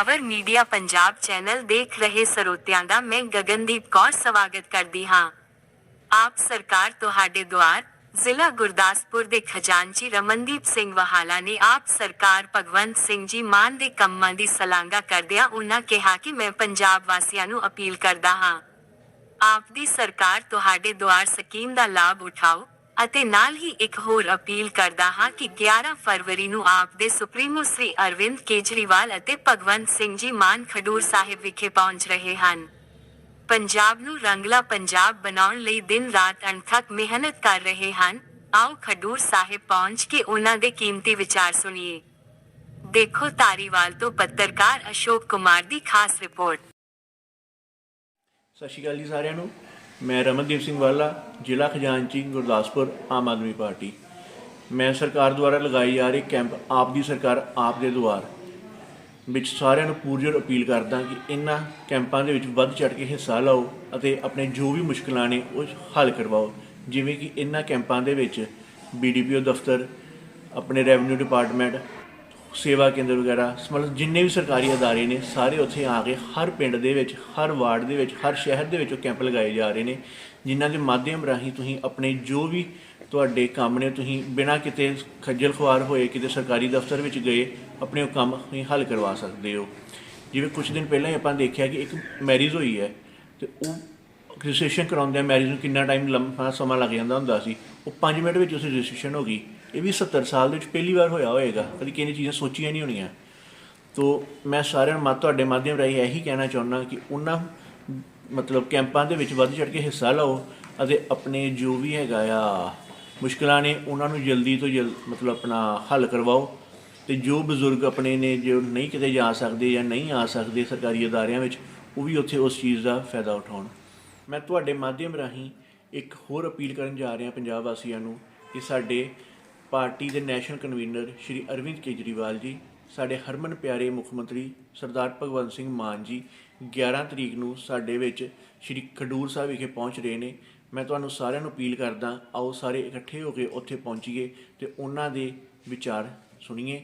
Power media Punjab channel ਦੇਖ ਰਹੇ ਸਰੋਤਿਆਂ ਦਾ ਮੈਂ ਗਗਨਦੀਪ ਕੌਰ ਸਵਾਗਤ ਕਰਦੀ ਹਾਂ ਆਪ ਸਰਕਾਰ ਤੁਹਾਡੇ ਦੁਆਰ ਜ਼ਿਲ੍ਹਾ ਗੁਰਦਾਸਪੁਰ ਦੇ ਖਜ਼ਾਨਚੀ ਰਮਨਦੀਪ ਸਿੰਘ ਵਹਾਲਾ ਨੇ ਆਪ ਸਰਕਾਰ ਭਗਵੰਤ ਸਿੰਘ ਜੀ ਮਾਨ ਦੇ ਕੰਮਾਂ ਦੀ ਸਲਾਂਘਾ ਕਰਦਿਆਂ ਉਨ੍ਹਾਂ ਕਿਹਾ ਕਿ ਮੈਂ ਪੰਜਾਬ ਵਾਸੀਆਂ ਨੂੰ ਅਪੀਲ ਕਰਦਾ ਹਾਂ ਆਪ ਦੀ ਸਰਕਾਰ ਤੁਹਾਡੇ ਦੁਆਰ ਸਕੀਮ ਦਾ ਲਾਭ ਉਠਾਓ ਅਤੇ ਨਾਲ ਹੀ ਇੱਕ ਹੋਰ ਅਪੀਲ ਕਰਦਾ ਹਾਂ ਕਿ 11 ਫਰਵਰੀ ਨੂੰ ਆਪ ਦੇ ਸੁਪਰੀਮੋ ਸ੍ਰੀ ਅਰਵਿੰਦ ਕੇਜਰੀਵਾਲ ਅਤੇ ਭਗਵੰਤ ਸਿੰਘ ਜੀ ਮਾਨ ਖਡੂਰ ਸਾਹਿਬ ਵਿਖੇ ਪਹੁੰਚ ਰਹੇ ਹਨ। ਪੰਜਾਬ ਨੂੰ ਰੰਗਲਾ ਪੰਜਾਬ ਬਣਾਉਣ ਲਈ ਦਿਨ ਰਾਤ ਅਣਥੱਕ ਮਿਹਨਤ ਕਰ ਰਹੇ ਹਨ। ਆਓ ਖਡੂਰ ਸਾਹਿਬ ਪਹੁੰਚ ਕੇ ਉਹਨਾਂ ਦੇ ਕੀਮਤੀ ਵਿਚਾਰ ਸੁਣੀਏ। ਦੇਖੋ ਧਾਰੀਵਾਲ ਤੋਂ ਪੱਤਰਕਾਰ ਅਸ਼ੋਕ ਕੁਮਾਰ ਦੀ ਖਾਸ ਰਿਪੋਰਟ। ਸਤਿ ਸ਼੍ਰੀ ਅਕਾਲ ਜੀ ਸਾਰਿਆਂ ਨੂੰ। ਮੈਂ ਰਮਨਦੀਪ ਸਿੰਘ ਵਾਲਾ, ਜ਼ਿਲ੍ਹਾ ਖਜ਼ਾਨਚੀ, ਗੁਰਦਾਸਪੁਰ, ਆਮ ਆਦਮੀ ਪਾਰਟੀ। ਮੈਂ ਸਰਕਾਰ ਦੁਆਰਾ ਲਗਾਈ ਜਾ ਰਹੀ ਕੈਂਪ ਆਪ ਦੀ ਸਰਕਾਰ, ਆਪ ਦੇ ਦੁਆਰ ਵਿੱਚ ਸਾਰਿਆਂ ਨੂੰ ਪੂਰਜੋਰ ਅਪੀਲ ਕਰਦਾ ਕਿ ਇਹਨਾਂ ਕੈਂਪਾਂ ਦੇ ਵਿੱਚ ਵੱਧ ਚੜ੍ਹ ਕੇ ਹਿੱਸਾ ਲਓ ਅਤੇ ਆਪਣੇ ਜੋ ਵੀ ਮੁਸ਼ਕਲਾਂ ਨੇ ਉਹ ਹੱਲ ਕਰਵਾਓ। ਜਿਵੇਂ ਕਿ ਇਹਨਾਂ ਕੈਂਪਾਂ ਦੇ ਵਿੱਚ ਬੀਡੀਪੀਓ ਦਫ਼ਤਰ, ਆਪਣੇ ਰੈਵਨਿਊ ਡਿਪਾਰਟਮੈਂਟ ਸੇਵਾ ਕੇਂਦਰ ਵਗੈਰਾ, ਮਤਲਬ ਜਿੰਨੇ ਵੀ ਸਰਕਾਰੀ ਅਦਾਰੇ ਨੇ, ਸਾਰੇ ਉੱਥੇ ਆ ਕੇ ਹਰ ਪਿੰਡ ਦੇ ਵਿੱਚ, ਹਰ ਵਾਰਡ ਦੇ ਵਿੱਚ, ਹਰ ਸ਼ਹਿਰ ਦੇ ਵਿੱਚ ਉਹ ਕੈਂਪ ਲਗਾਏ ਜਾ ਰਹੇ ਨੇ, ਜਿਨ੍ਹਾਂ ਦੇ ਮਾਧਿਅਮ ਰਾਹੀਂ ਤੁਸੀਂ ਆਪਣੇ ਜੋ ਵੀ ਤੁਹਾਡੇ ਕੰਮ ਨੇ, ਤੁਸੀਂ ਬਿਨਾਂ ਕਿਤੇ ਖੱਜਲ ਖੁਆਰ ਹੋਏ, ਕਿਤੇ ਸਰਕਾਰੀ ਦਫ਼ਤਰ ਵਿੱਚ ਗਏ, ਆਪਣੇ ਉਹ ਕੰਮ ਤੁਸੀਂ ਹੱਲ ਕਰਵਾ ਸਕਦੇ ਹੋ। ਜਿਵੇਂ ਕੁਝ ਦਿਨ ਪਹਿਲਾਂ ਹੀ ਆਪਾਂ ਦੇਖਿਆ ਕਿ ਇੱਕ ਮੈਰਿਜ ਹੋਈ ਹੈ, ਤੇ ਉਹ ਰਜਿਸਟ੍ਰੇਸ਼ਨ ਕਰਾਉਂਦੇ ਮੈਰਿਜ ਨੂੰ ਕਿੰਨਾ ਟਾਈਮ ਲੰਮਾ ਸਮਾਂ ਲੱਗ ਜਾਂਦਾ ਹੁੰਦਾ ਸੀ, ਉਹ 5 ਮਿੰਟ ਵਿੱਚ ਉਸ ਰਜਿਸਟ੍ਰੇਸ਼ਨ ਹੋ ਗਈ। ਇਹ ਵੀ 70 ਸਾਲ ਦੇ ਵਿੱਚ ਪਹਿਲੀ ਵਾਰ ਹੋਇਆ ਹੋਏਗਾ, ਕਦੀ ਕਿਸੇ ਨੇ ਚੀਜ਼ਾਂ ਸੋਚੀਆਂ ਨਹੀਂ ਹੋਣੀਆਂ। ਤੋ ਮੈਂ ਸਾਰਿਆਂ ਨੂੰ ਮਾ, ਤੁਹਾਡੇ ਮਾਧਿਅਮ ਰਾਹੀਂ ਇਹੀ ਕਹਿਣਾ ਚਾਹੁੰਦਾ ਕਿ ਉਹਨਾਂ ਮਤਲਬ ਕੈਂਪਾਂ ਦੇ ਵਿੱਚ ਵੱਧ ਚੜ੍ਹ ਕੇ ਹਿੱਸਾ ਲਓ ਅਤੇ ਆਪਣੇ ਜੋ ਵੀ ਹੈਗਾ ਆ ਮੁਸ਼ਕਲਾਂ ਨੇ ਉਹਨਾਂ ਨੂੰ ਜਲਦੀ ਤੋਂ ਜਲਦ ਮਤਲਬ ਆਪਣਾ ਹੱਲ ਕਰਵਾਓ ਤੇ ਜੋ ਬਜ਼ੁਰਗ ਆਪਣੇ ਨੇ ਜੋ ਨਹੀਂ ਕਿਤੇ ਜਾ ਸਕਦੇ ਜਾਂ ਨਹੀਂ ਆ ਸਕਦੇ ਸਰਕਾਰੀ ਅਦਾਰਿਆਂ ਵਿੱਚ, ਉਹ ਵੀ ਉੱਥੇ ਉਸ ਚੀਜ਼ ਦਾ ਫਾਇਦਾ ਉਠਾਉਣ। ਮੈਂ ਤੁਹਾਡੇ ਮਾਧਿਅਮ ਰਾਹੀਂ ਇੱਕ ਹੋਰ ਅਪੀਲ ਕਰਨ ਜਾ ਰਿਹਾ ਪੰਜਾਬ ਵਾਸੀਆਂ ਨੂੰ ਕਿ ਸਾਡੇ ਪਾਰਟੀ ਦੇ ਨੈਸ਼ਨਲ ਕਨਵੀਨਰ ਸ਼੍ਰੀ ਅਰਵਿੰਦ ਕੇਜਰੀਵਾਲ ਜੀ, ਸਾਡੇ ਹਰਮਨ ਪਿਆਰੇ ਮੁੱਖ ਮੰਤਰੀ ਸਰਦਾਰ ਭਗਵੰਤ ਸਿੰਘ ਮਾਨ ਜੀ 11 ਤਰੀਕ ਨੂੰ ਸਾਡੇ ਵਿੱਚ ਸ਼੍ਰੀ ਖਡੂਰ ਸਾਹਿਬ ਵਿਖੇ ਪਹੁੰਚ ਰਹੇ ਨੇ। ਮੈਂ ਤੁਹਾਨੂੰ ਸਾਰਿਆਂ ਨੂੰ ਅਪੀਲ ਕਰਦਾ, ਆਓ ਸਾਰੇ ਇਕੱਠੇ ਹੋ ਕੇ ਉੱਥੇ ਪਹੁੰਚੀਏ ਤੇ ਉਹਨਾਂ ਦੇ ਵਿਚਾਰ ਸੁਣੀਏ।